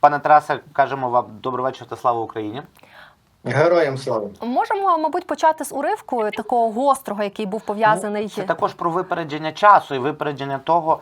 Пане Тарасе, кажемо вам добрий вечір та слава Україні. Героям слава. Можемо, мабуть, почати з уривку такого гострого, який був пов'язаний. Це також про випередження часу і випередження того,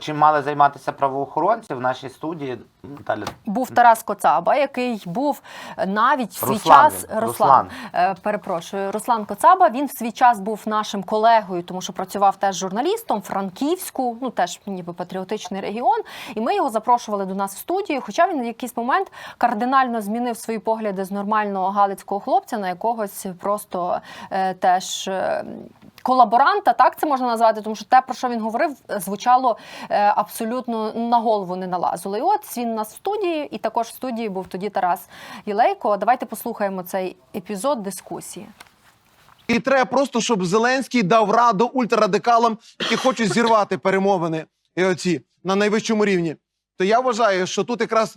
чим мали займатися правоохоронці в нашій студії. Наталя, Був Тарас Коцаба, який був навіть в свій Руслан час Руслан, Руслан. е, перепрошую, Руслан Коцаба. Він в свій час був нашим колегою, тому що працював теж журналістом Франківську, ну теж ніби патріотичний регіон. І ми його запрошували до нас в студію. Хоча він в якийсь момент кардинально змінив свої погляди з нормального галицького хлопця на якогось просто е, теж. Колаборанта, так це можна назвати, тому що те, про що він говорив, звучало е, абсолютно на голову не налазило. І от він у нас в студії, і також в студії був тоді Тарас Єлейко. Давайте послухаємо цей епізод дискусії. І треба просто, щоб Зеленський дав раду ультрарадикалам, які хочуть зірвати перемовини і оці на найвищому рівні. То я вважаю, що тут якраз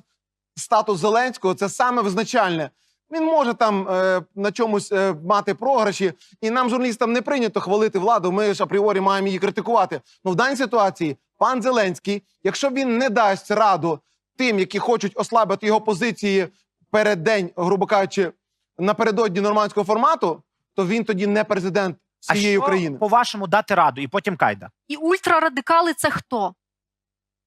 статус Зеленського це саме визначальне. Він може там е, на чомусь е, мати програші, і нам, журналістам, не прийнято хвалити владу. Ми ж апріорі маємо її критикувати. Ну в даній ситуації пан Зеленський, якщо він не дасть раду тим, які хочуть ослабити його позиції перед день, грубо кажучи, напередодні нормандського формату, то він тоді не президент всієї а що, України. по-вашому, дати раду і потім кайда? І ультрарадикали це хто?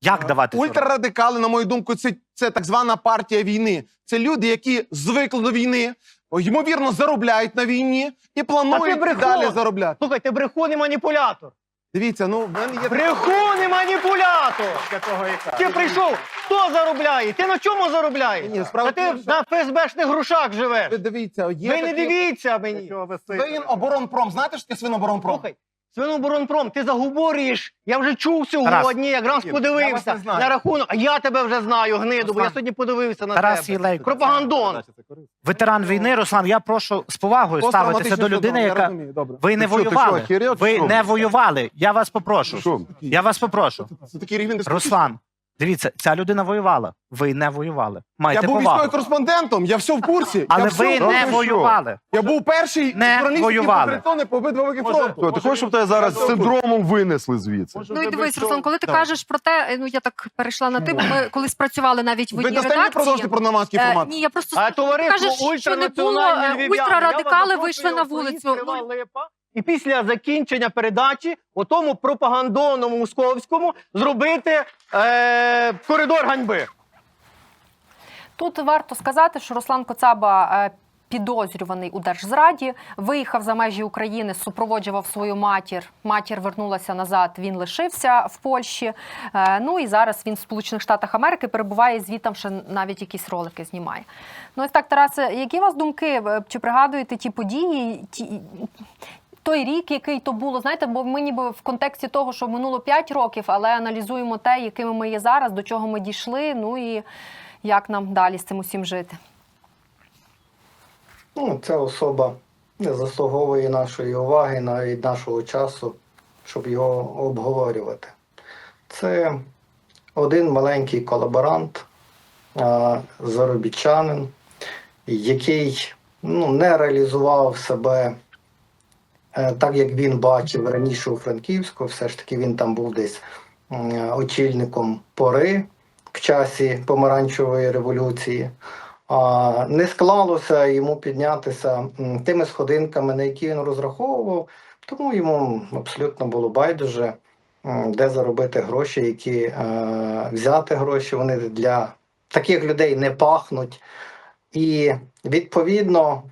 Як давати? Ультрарадикали, на мою думку, це, це так звана партія війни. Це люди, які звикли до війни, ймовірно, заробляють на війні і планують і далі заробляти. Слухай, ти брехун і маніпулятор. Дивіться, ну в мене є Брехун і маніпулятор! Ти прийшов, хто заробляє? Ти на чому заробляєш? Ні, справа ти що- на ФСБшних грошах живеш. Ви дивіться, є Ви не дивіться мені. Свиноборонпром. Знаєте, що таке свиноборонпром? Слухай, Свиноборонпром, ти заговорюєш. Я вже чув сьогодні, якраз Ні, я подивився вас не знаю. на рахунок. А я тебе вже знаю, гниду, бо я Руслан, сьогодні подивився на Тарас тебе. Єлейко. Пропагандон. Ветеран війни, Руслан, я прошу з повагою ставитися до людини, яка ви не Ти що, ти воювали. охерел, чи Ви що? не воювали. Я вас попрошу. Що? Я вас попрошу. Це такий рівень дискусії. Руслан, дивіться, ця людина воювала. Ви не воювали. Я був повагу. військовим кореспондентом, я все в курсі. Але я все ви не що? воювали. Я був перший Не воювали. притони по обидва боки фронту. Ти хочеш, щоб тебе зараз з синдромом винесли звідси? Ну і дивись, Руслан, коли ти Давай. кажеш про те, е, ну я так перейшла на ти, бо ми колись працювали навіть в Ви одній дасте мені продовжити про нормандський Е, формат? Ні, я просто А ти кажеш, що не було е, ультрарадикали вийшли на вулицю. І після закінчення передачі у тому пропагандонному московському зробити е, коридор ганьби. Тут варто сказати, що Руслан Коцаба. е, Підозрюваний у держзраді виїхав за межі України, супроводжував свою матір. Матір вернулася назад. Він лишився в Польщі. Е, Ну і зараз він в Сполучених Штатах Америки перебуває звітом, ще навіть якісь ролики знімає. Ну ось так, Тарасе, які у вас думки? Е, Чи пригадуєте ті події? Ті той рік, який то було, знаєте, бо ми ніби в контексті того, що минуло 5 років, але аналізуємо те, якими ми є зараз, до чого ми дійшли. Ну і як нам далі з цим усім жити. Ну, ця особа не заслуговує нашої уваги, навіть нашого часу, щоб його обговорювати. Це один маленький колаборант, заробітчанин, який ну, не реалізував себе так, як він бачив раніше у Франківську. Все ж таки він там був десь очільником пори в часі помаранчевої революції. Не склалося йому піднятися тими сходинками, на які він розраховував, тому йому абсолютно було байдуже, де заробити гроші, які е, взяти гроші. Вони для таких людей не пахнуть. І відповідно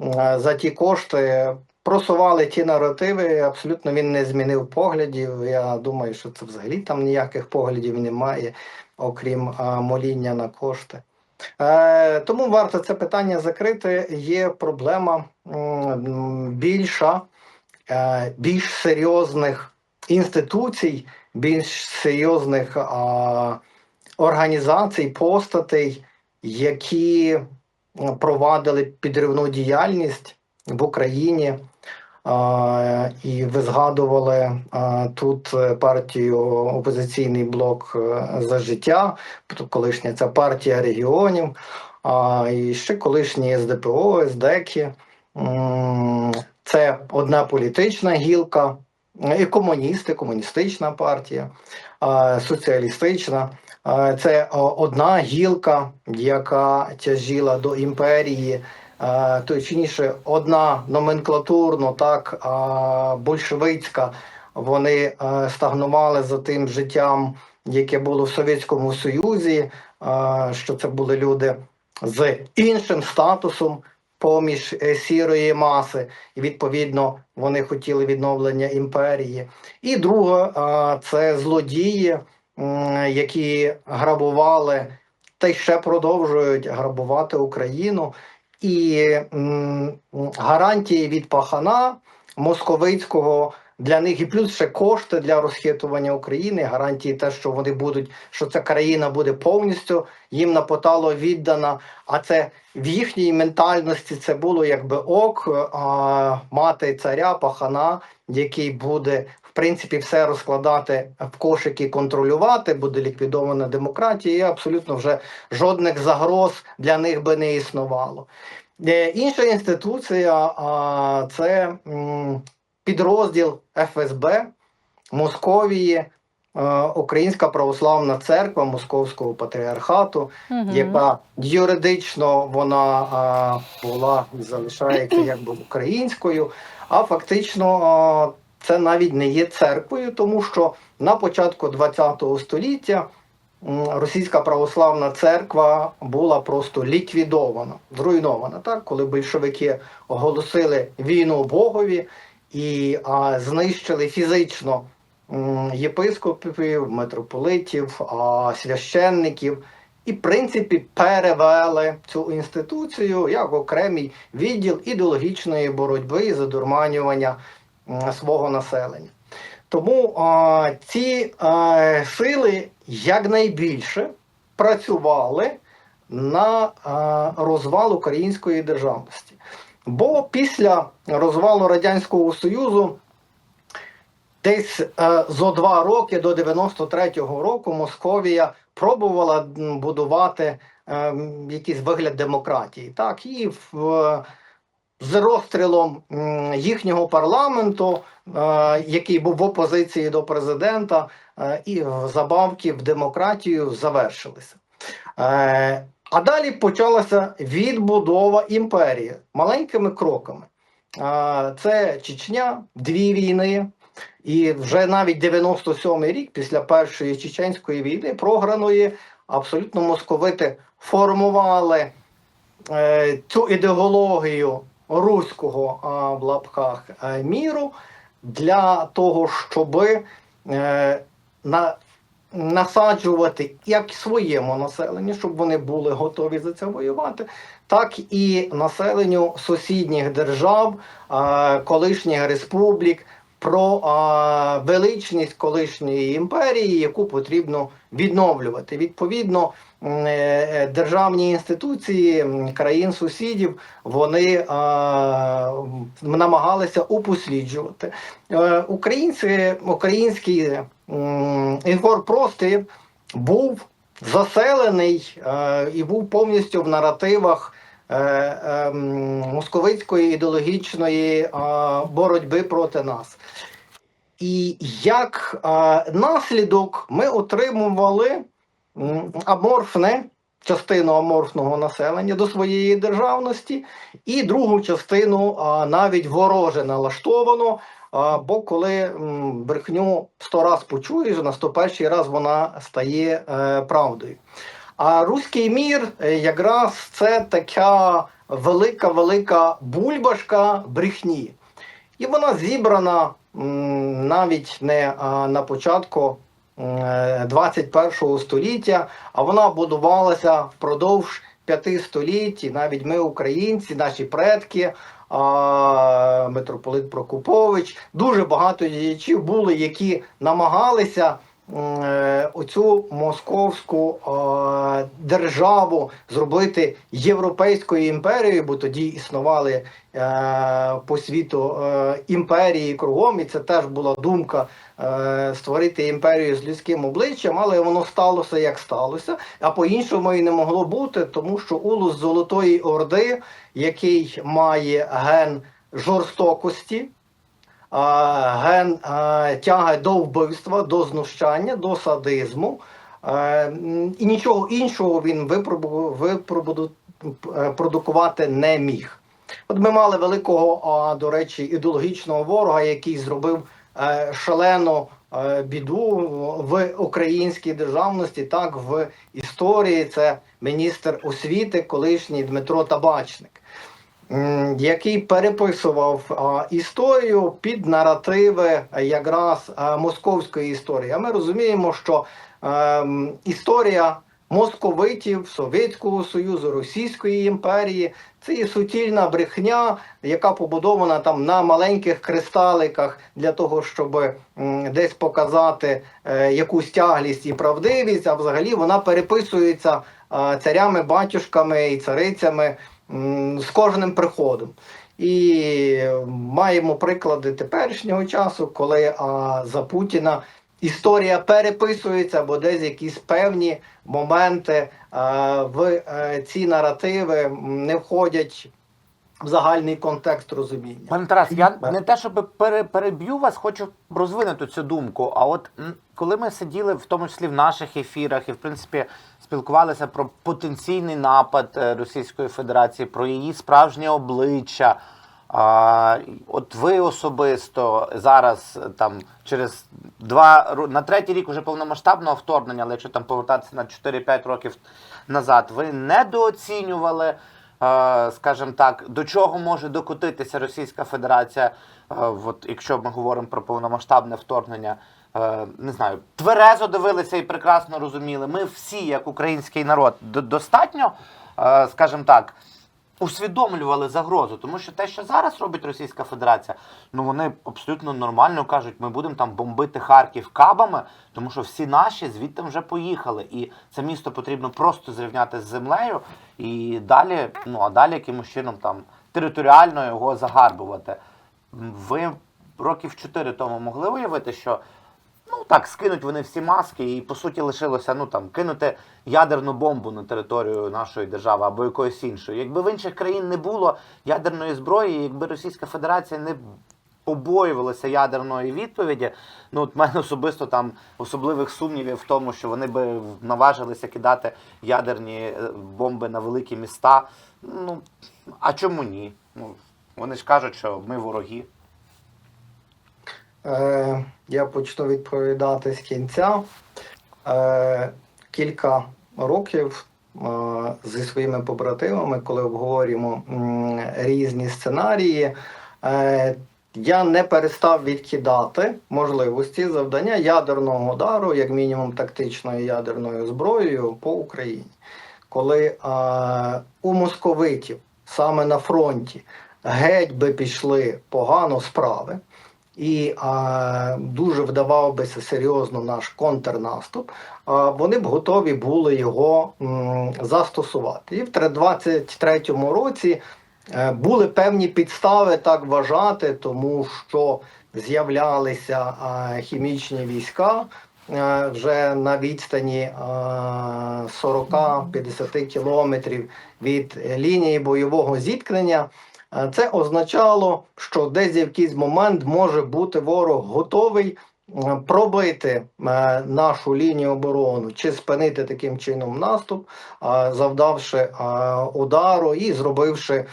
е, за ті кошти просували ті наративи. Абсолютно він не змінив поглядів. Я думаю, що це взагалі там ніяких поглядів немає, окрім е, моління на кошти. Е, тому варто це питання закрити. Є проблема більша, е, більш серйозних інституцій, більш серйозних а, організацій, постатей, які провадили підривну діяльність в Україні. І ви згадували тут е, партію опозиційний блок е, за життя, колишня ця партія регіонів, і ще колишні СДПО, СДЕКи. М, Це одна політична гілка, і комуністи, комуністична партія, соціалістична. Це одна гілка, яка тяжіла до імперії, е, точніше, одна номенклатурно, так, большевицька. Вони е, стагнували за тим життям, яке було в Совєтському Союзі, е, що це були люди з іншим статусом поміж е, сірої маси, і відповідно вони хотіли відновлення імперії. І друге, е, це злодії, які грабували та й ще продовжують грабувати Україну. І гарантії від пахана московицького для них і плюс ще кошти для розхитування України, гарантії те, що вони будуть, що ця країна буде повністю їм на потало віддана. А це в їхній ментальності це було якби ок, а, мати царя, пахана, який буде принципі все розкладати в кошики, контролювати, буде ліквідована демократія, і абсолютно вже жодних загроз для них би не існувало. Е, Інша інституція це підрозділ ФСБ Московії, е, Українська православна церква Московського патріархату, Мгм. яка юридично вона а, була і залишається якби українською, а фактично а, це навіть не є церквою, тому що на початку ХХ століття російська православна церква була просто ліквідована, зруйнована, так коли большевики оголосили війну Богові і а, знищили фізично єпископів, митрополитів, а, священників. І, в принципі, перевели цю інституцію як окремий відділ ідеологічної боротьби і задурманювання свого населення. Тому а, ці а, сили якнайбільше працювали на а, розвал української державності. Бо після розвалу Радянського Союзу десь е, зо два роки до 93-го року Московія пробувала будувати е, м, якийсь вигляд демократії. Так, і в, з розстрілом їхнього парламенту, е, який був в опозиції до президента, е, і забавки в демократію завершилися. Е, а далі почалася відбудова імперії маленькими кроками. Це Чечня, дві війни, і вже навіть 97-й рік після першої чеченської війни, програної, абсолютно московити формували цю ідеологію руського в лапках е, міру для того, щоб е, на, насаджувати як своєму населенню, щоб вони були готові за це воювати, так і населенню сусідніх держав, е, колишніх республік, про а, величність колишньої імперії, яку потрібно відновлювати. Відповідно, е, е, державні інституції країн сусідів вони а, намагалися упосліджувати. Е, Українці, український інформпростір був заселений е, і був повністю в наративах московицької ідеологічної е, боротьби проти нас. І як е, наслідок ми отримували аморфне частину аморфного населення до своєї державності, і другу частину навіть вороже налаштовано. Бо коли брехню сто раз почуєш, на 101 раз вона стає е, правдою. А руський мір е, якраз це така велика-велика бульбашка брехні. І вона зібрана навіть не на початку е, 21 століття, а вона будувалася впродовж п'яти століть. Навіть ми, українці, наші предки, митрополит Прокопович, дуже багато діячів були, які намагалися е, оцю московську е, державу зробити європейською імперією, бо тоді існували е, по світу е, імперії кругом, і це теж була думка е, створити імперію з людським обличчям, але воно сталося як сталося. А по-іншому і не могло бути, тому що улус Золотої Орди, який має ген жорстокості, ген а, тяги до вбивства, до знущання, до садизму. І нічого іншого він випробу- е, не міг. От ми мали великого, до речі, ідеологічного ворога, який зробив е, шалену е, біду в українській державності, так в історії. Це міністр освіти, колишній Дмитро Табачник, який переписував історію під наративи якраз московської історії. А ми розуміємо, що ем, історія московитів, Совєтського Союзу, Російської імперії це є суцільна брехня, яка побудована там на маленьких кристаликах для того, щоб десь показати е, якусь тяглість і правдивість, а взагалі вона переписується е, царями, батюшками і царицями з кожним приходом. І маємо приклади теперішнього часу, коли а, за Путіна історія переписується, бо десь якісь певні моменти е, в е, ці наративи не входять в загальний контекст розуміння. Пане Тарас, я не те, щоб пере, переб'ю вас, хочу розвинути цю думку. А от коли ми сиділи, в тому числі в наших ефірах, і в принципі спілкувалися про потенційний напад е, Російської Федерації, про її справжнє обличчя. А, от ви особисто зараз е, там через два на третій рік уже повномасштабного вторгнення, але якщо там повертатися на 4-5 років назад, ви недооцінювали, е, скажімо так, до чого може докотитися Російська Федерація, от якщо ми говоримо про повномасштабне вторгнення. Е, Не знаю, тверезо дивилися і прекрасно розуміли. Ми всі, як український народ, достатньо, е, скажімо так, усвідомлювали загрозу, тому що те, що зараз робить Російська Федерація, ну вони абсолютно нормально кажуть, ми будемо там бомбити Харків кабами, тому що всі наші звідти вже поїхали, і це місто потрібно просто зрівняти з землею і далі, ну а далі якимось чином там територіально його загарбувати. Ви років чотири тому могли уявити, що Ну так, скинуть вони всі маски, і по суті лишилося ну там кинути ядерну бомбу на територію нашої держави або якоїсь іншої. Якби в інших країн не було ядерної зброї, якби Російська Федерація не побоювалася ядерної відповіді, ну от мене особисто там особливих сумнівів в тому, що вони би наважилися кидати ядерні е, бомби на великі міста. Ну а чому ні? Ну вони ж кажуть, що ми вороги. Е, я почну відповідати з кінця. Е, кілька років е, зі своїми побратимами, коли обговорюємо різні сценарії, я не перестав відкидати можливості завдання ядерного удару, як мінімум тактичною ядерною зброєю по Україні. Коли у московитів саме на фронті геть би пішли погано справи, і а, дуже вдавав бися серйозно наш контрнаступ, а, вони б готові були його м, застосувати. І в 23-му році е, були певні підстави так вважати, тому що з'являлися хімічні війська. е, Вже на відстані е, 40-50 кілометрів від лінії бойового зіткнення Е, Це означало, що десь в якийсь момент може бути ворог готовий е, пробити е, нашу лінію оборони чи спинити таким чином наступ, е, завдавши е, удару і зробивши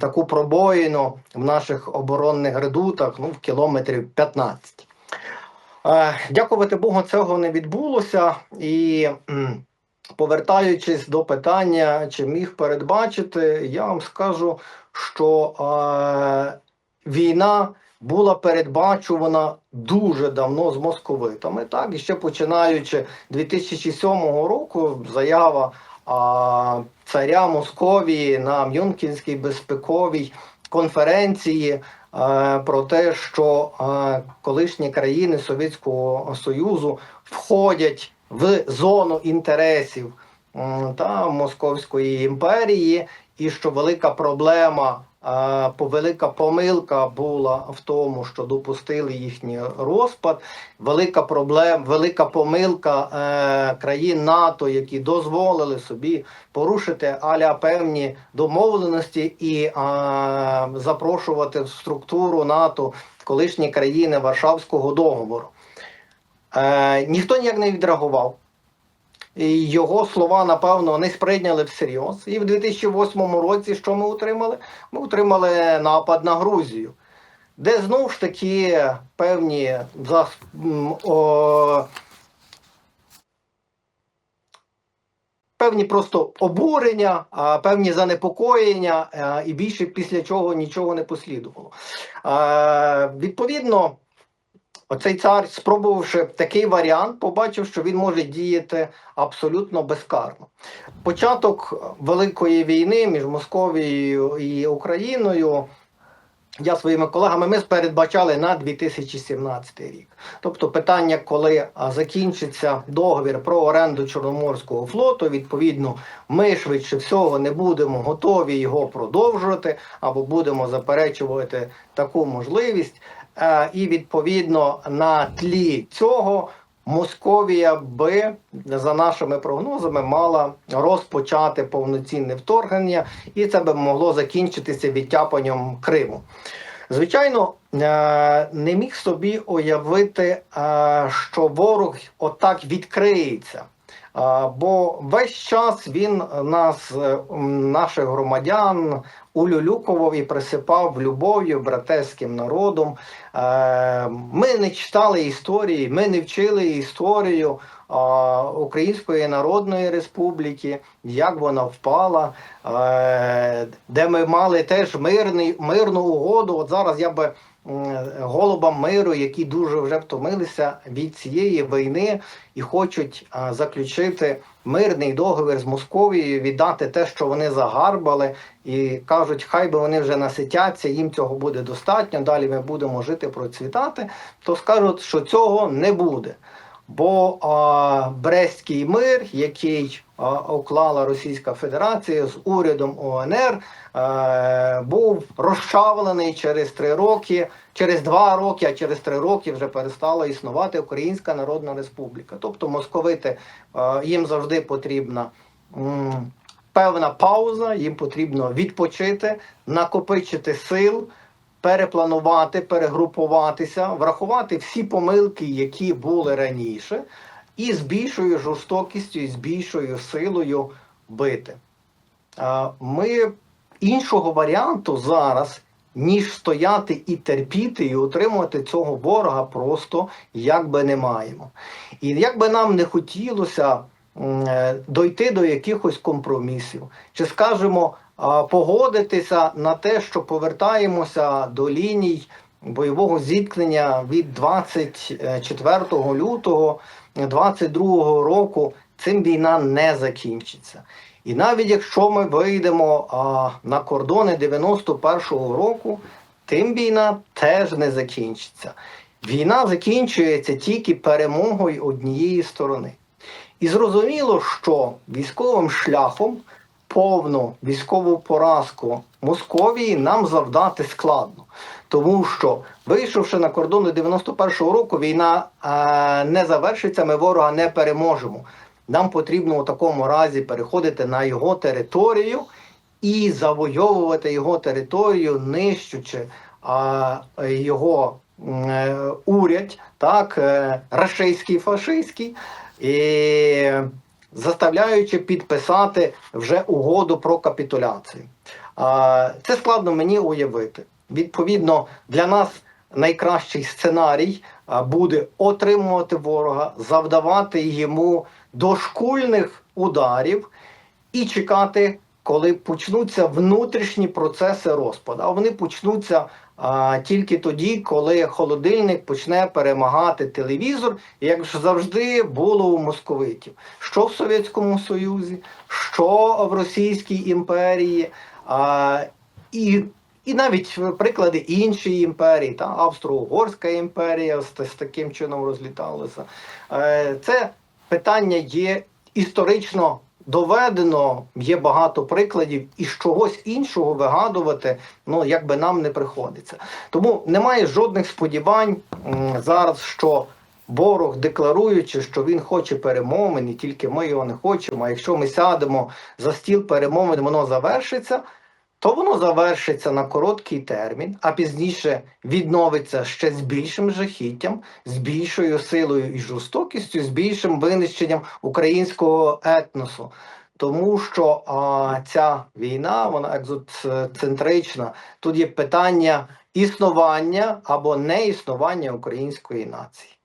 таку пробоїну в наших оборонних редутах ну, в кілометрів 15. Е, Дякувати Богу, цього не відбулося. І повертаючись до питання, чи міг передбачити, я вам скажу, що е, війна була передбачувана дуже давно з московитами. Так, і ще починаючи 2007 року, заява а, царя Московії на Мюнхенській безпековій конференції е, про те, що е, колишні країни Совєтського Союзу входять в зону інтересів та Московської імперії, і що велика проблема, велика помилка була в тому, що допустили їхній розпад. Велика проблема, велика помилка е, країн НАТО, які дозволили собі порушити аля певні домовленості і запрошувати в структуру НАТО колишні країни Варшавського договору. Е, ніхто ніяк не відреагував. його слова, напевно, не сприйняли всерйоз. І в 2008 році що ми отримали? Ми отримали напад на Грузію, де знову ж таки певні зас... о... певні просто обурення, певні занепокоєння, і більше після чого нічого не послідувало. Відповідно, оцей цар, спробувавши такий варіант, побачив, що він може діяти абсолютно безкарно. Початок Великої війни між Московією і Україною. Я своїми колегами ми передбачали на 2017 рік. Тобто питання, коли закінчиться договір про оренду Чорноморського флоту, відповідно, ми швидше всього не будемо готові його продовжувати або будемо заперечувати таку можливість. Е, і відповідно на тлі цього Московія би, за нашими прогнозами, мала розпочати повноцінне вторгнення, і це би могло закінчитися відтяпанням Криму. Звичайно, е, не міг собі уявити, е, що ворог отак відкриється. Бо весь час він нас, наших громадян, улюлюкував і присипав любов'ю, братерським народом. Е, Ми не читали історії, ми не вчили історію Української Народної Республіки, як вона впала, е, де ми мали теж мирний, мирну угоду. От зараз я би голубам миру, які дуже вже втомилися від цієї війни і хочуть заключити мирний договір з Московією, віддати те, що вони загарбали, і кажуть, хай би вони вже наситяться, їм цього буде достатньо. Далі ми будемо жити, процвітати. То скажуть, що цього не буде. Бо а, Брестський мир, який а, уклала Російська Федерація з урядом ОНР, е, був розчавлений через три роки, через два роки, а через три роки вже перестала існувати Українська Народна Республіка. Тобто московити е, їм завжди потрібна. м, Певна пауза, їм потрібно відпочити, накопичити сил, перепланувати, перегрупуватися, врахувати всі помилки, які були раніше, і з більшою жорстокістю, і з більшою силою бити. Ми іншого варіанту зараз, ніж стояти і терпіти, і утримувати цього ворога, просто якби не маємо. І як би нам не хотілося е, дойти до якихось компромісів, чи скажімо, а, погодитися на те, що повертаємося до ліній бойового зіткнення від 24 лютого 22 року, цим війна не закінчиться. І навіть якщо ми вийдемо а, на кордони 91-го року, тим війна теж не закінчиться. Війна закінчується тільки перемогою однієї сторони. І зрозуміло, що військовим шляхом повну військову поразку Московії нам завдати складно. Тому що, вийшовши на кордони 91-го року, війна е, не завершиться, ми ворога не переможемо. Нам потрібно у такому разі переходити на його територію і завойовувати його територію, нищучи а, його е, уряд, так, е, рашистський, фашистський, і заставляючи підписати вже угоду про капітуляцію. Це складно мені уявити. Відповідно, для нас найкращий сценарій буде отримувати ворога, завдавати йому дошкульних ударів і чекати, коли почнуться внутрішні процеси розпаду. А вони почнуться а, тільки тоді, коли холодильник почне перемагати телевізор, як ж завжди було у московитів, що в Совєтському Союзі, що в Російській імперії. А, і і навіть приклади іншої імперії, та Австро-Угорська імперія з, з таким чином розліталася. Е, Це питання є історично доведено, є багато прикладів, і з чогось іншого вигадувати, ну якби нам не приходиться. Тому немає жодних сподівань зараз, що ворог, декларуючи, що він хоче перемовин, і тільки ми його не хочемо. А якщо ми сядемо за стіл перемовин, воно завершиться. То воно завершиться на короткий термін, а пізніше відновиться ще з більшим жахіттям, з більшою силою і жорстокістю, з більшим винищенням українського етносу. Тому що а, ця війна, вона екзоцентрична. Тут є питання існування або неіснування української нації.